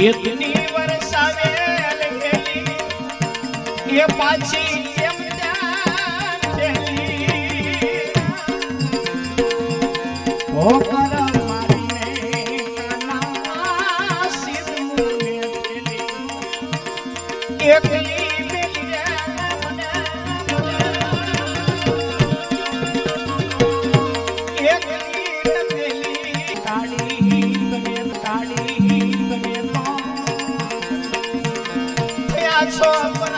એકની વરસાવેલ ગેલી એ પાછી કેમ એકની તાળી બને તો થયા છો